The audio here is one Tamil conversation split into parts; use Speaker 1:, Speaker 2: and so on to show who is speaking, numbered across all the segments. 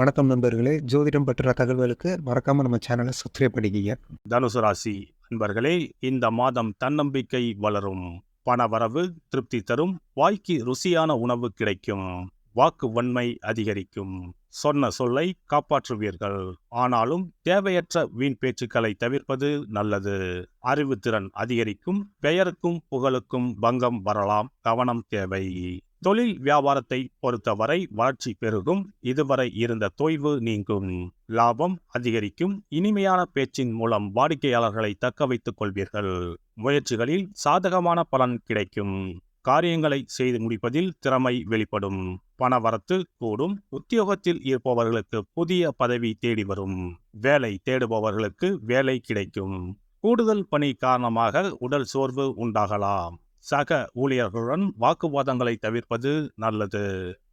Speaker 1: வணக்கம் நண்பர்களே. ஜோதிடம் பற்றின தகவல்களுக்கு மறக்காம நம்ம சேனலை சப்ஸ்கிரைப் பண்ணிக்கிங்க.
Speaker 2: தனுசு ராசி நண்பர்களே இந்த மாதம் தன்னம்பிக்கை வளரும். பணவரவு திருப்தி தரும். வாய்க்கு ருசியான உணவு கிடைக்கும். வாக்கு வன்மை அதிகரிக்கும். சொன்ன சொல்லை காப்பாற்றுவீர்கள். ஆனாலும் தேவையற்ற வீண் பேச்சுக்களை தவிர்ப்பது நல்லது. அறிவுத்திறன் அதிகரிக்கும். பெயருக்கும் புகழுக்கும் பங்கம் வரலாம். கவனம் தேவை. தொழில் வியாபாரத்தை பொறுத்தவரை வளர்ச்சி பெருகும். இதுவரை இருந்த தொய்வு நீங்கும். லாபம் அதிகரிக்கும். இனிமையான பேச்சின் மூலம் வாடிக்கையாளர்களை தக்க வைத்துக் கொள்வீர்கள். முயற்சிகளில் சாதகமான பலன் கிடைக்கும். காரியங்களை செய்து முடிப்பதில் திறமை வெளிப்படும். பணவரத்து கூடும். உத்தியோகத்தில் இருப்பவர்களுக்கு புதிய பதவி தேடி வரும். வேலை தேடுபவர்களுக்கு வேலை கிடைக்கும். கூடுதல் பணி காரணமாக உடல் சோர்வு உண்டாகலாம். சக ஊழியர்களுடன் வாக்குவாதங்களை தவிர்ப்பது நல்லது.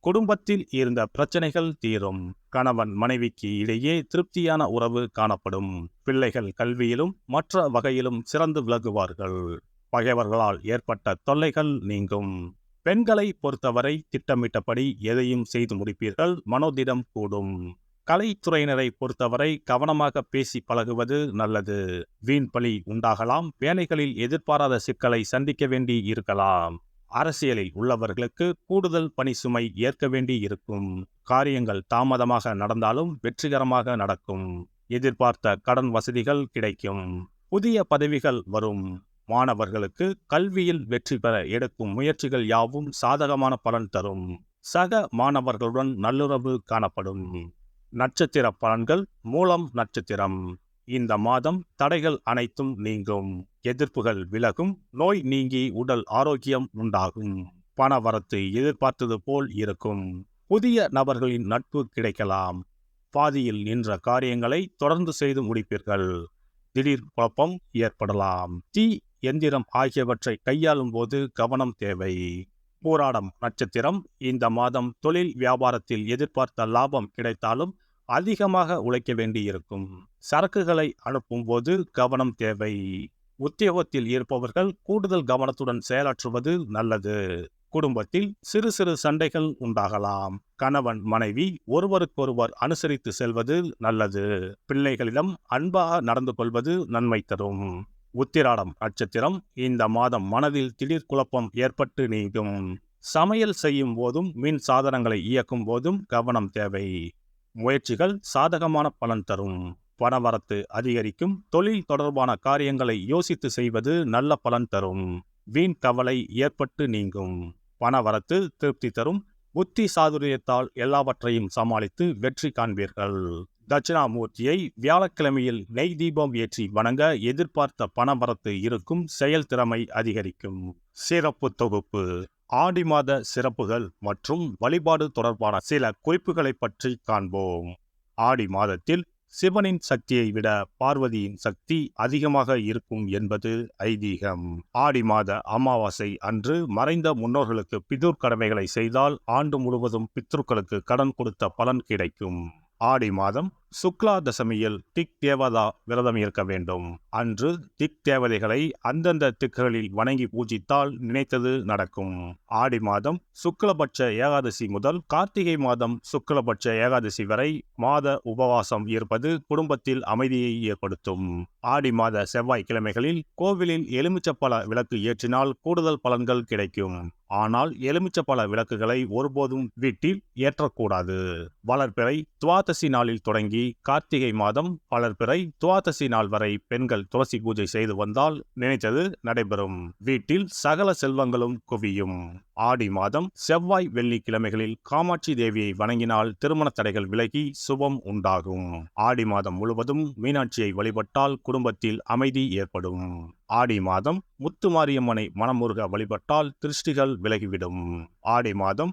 Speaker 2: குடும்பத்தில் இருந்த பிரச்சனைகள் தீரும். கணவன் மனைவிக்கு இடையே திருப்தியான உறவு காணப்படும். பிள்ளைகள் கல்வியிலும் மற்ற வகையிலும் சிறந்து விலகுவார்கள் பகைவர்களால் ஏற்பட்ட தொல்லைகள் நீங்கும். பெண்களை பொறுத்தவரை திட்டமிட்டபடி எதையும் செய்து முடிப்பீர்கள். மனோதிடம் கூடும். கலைத்துறையினரை பொறுத்தவரை கவனமாக பேசி பழகுவது நல்லது. வீண் பழி உண்டாகலாம். வேலைகளில் எதிர்பாராத சிக்கலை சந்திக்க வேண்டி இருக்கலாம். அரசியலில் உள்ளவர்களுக்கு கூடுதல் பணி சுமை ஏற்க வேண்டி இருக்கும். காரியங்கள் தாமதமாக நடந்தாலும் வெற்றிகரமாக நடக்கும். எதிர்பார்த்த கடன் வசதிகள் கிடைக்கும். புதிய பதவிகள் வரும். மாணவர்களுக்கு கல்வியில் வெற்றி பெற எடுக்கும் முயற்சிகள் யாவும் சாதகமான பலன் தரும். சக மாணவர்களுடன் நல்லுறவு காணப்படும். நட்சத்திர பலன்கள் மூலம் நட்சத்திரம். இந்த மாதம் தடைகள் அனைத்தும் நீங்கும். எதிர்ப்புகள் விலகும். நோய் நீங்கி உடல் ஆரோக்கியம் உண்டாகும். பணவரத்து எதிர்பார்த்தது போல் இருக்கும். புதிய நபர்களின் நட்பு கிடைக்கலாம். பாதியில் நின்ற காரியங்களை தொடர்ந்து செய்து முடிப்பீர்கள். திடீர் குழப்பம் ஏற்படலாம். தீ எந்திரம் ஆகியவற்றை கையாளும் போது கவனம் தேவை. போராடம் நட்சத்திரம். இந்த மாதம் தொழில் வியாபாரத்தில் எதிர்பார்த்த லாபம் கிடைத்தாலும் அதிகமாக உழைக்க வேண்டியிருக்கும். சரக்குகளை அனுப்பும்போது கவனம் தேவை. உத்தியோகத்தில் இருப்பவர்கள் கூடுதல் கவனத்துடன் செயலாற்றுவது நல்லது. குடும்பத்தில் சிறு சிறு சண்டைகள் உண்டாகலாம். கணவன் மனைவி ஒருவருக்கொருவர் அனுசரித்து செல்வது நல்லது. பிள்ளைகளிடம் அன்பாக நடந்து கொள்வது நன்மை தரும். உத்திராடம் நட்சத்திரம். இந்த மாதம் மனதில் திடீர் குழப்பம் ஏற்பட்டு நீங்கும். சமையல் செய்யும் போதும் மின் சாதனங்களை இயக்கும் போதும் கவனம் தேவை. முயற்சிகள் சாதகமான பலன் தரும். பணவரத்து அதிகரிக்கும். தொழில் தொடர்பான காரியங்களை யோசித்து செய்வது நல்ல பலன் தரும். வீண் கவலை ஏற்பட்டு நீங்கும். பணவரத்து திருப்தி தரும். புத்தி சாதுரியத்தால் எல்லாவற்றையும் சமாளித்து வெற்றி காண்பீர்கள். தட்சிணாமூர்த்தியை வியாழக்கிழமையில் நெய் தீபம் ஏற்றி வணங்க எதிர்பார்த்த பணமரத்து இருக்கும் செயல் திறமை அதிகரிக்கும். சிறப்பு தொகுப்பு. ஆடி மாத சிறப்புகள் மற்றும் வழிபாடு தொடர்பான சில குறிப்புகளை பற்றி காண்போம். ஆடி மாதத்தில் சிவனின் சக்தியை விட பார்வதியின் சக்தி அதிகமாக இருக்கும் என்பது ஐதீகம். ஆடி மாத அமாவாசை அன்று மறைந்த முன்னோர்களுக்கு பிதுர் கடமைகளை செய்தால் ஆண்டு முழுவதும் பித்ருக்களுக்கு கடன் கொடுத்த பலன் கிடைக்கும். ஆடி மாதம் சுக்லா தசமியில் திக் தேவதா விரதம் இருக்க வேண்டும். அன்று திக் தேவதைகளை அந்தந்த திக்குகளில் வணங்கி பூஜித்தால் நினைத்தது நடக்கும். ஆடி மாதம் சுக்லபட்ச ஏகாதசி முதல் கார்த்திகை மாதம் சுக்லபட்ச ஏகாதசி வரை மாத உபவாசம் இருப்பது குடும்பத்தில் அமைதியை ஏற்படுத்தும். ஆடி மாத செவ்வாய்க்கிழமைகளில் கோவிலில் எலுமிச்சப்பழ விளக்கு ஏற்றினால் கூடுதல் பலன்கள் கிடைக்கும். ஆனால் எலுமிச்சப்பழ விளக்குகளை ஒருபோதும் வீட்டில் ஏற்றக்கூடாது. வளர்ப்பிறை துவாதசி நாளில் தொடங்கி கார்த்திகை மாதம் வளர்பிறை துவாதசி நாள் வரை பெண்கள் துளசி பூஜை செய்து வந்தால் நினைத்தது நடைபெறும். வீட்டில் சகல செல்வங்களும் குவியும். ஆடி மாதம் செவ்வாய் வெள்ளிக்கிழமைகளில் காமாட்சி தேவியை வணங்கினால் திருமண தடைகள் விலகி சுபம் உண்டாகும். ஆடி மாதம் முழுவதும் மீனாட்சியை வழிபட்டால் குடும்பத்தில் அமைதி ஏற்படும். ஆடி மாதம் முத்துமாரியம்மனை மனமுருக வழிபட்டால் திருஷ்டிகள் விலகிவிடும். ஆடி மாதம்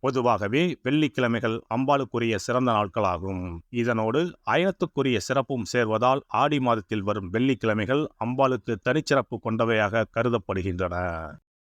Speaker 2: பொதுவாகவே வெள்ளிக்கிழமைகள் அம்பாளுக்குரிய சிறந்த நாட்களாகும். இதனோடு அயனத்துக்குரிய சிறப்பும் சேர்வதால் ஆடி மாதத்தில் வரும் வெள்ளிக்கிழமைகள் அம்பாளுக்கு தனிச்சிறப்பு கொண்டவையாக கருதப்படுகின்றன.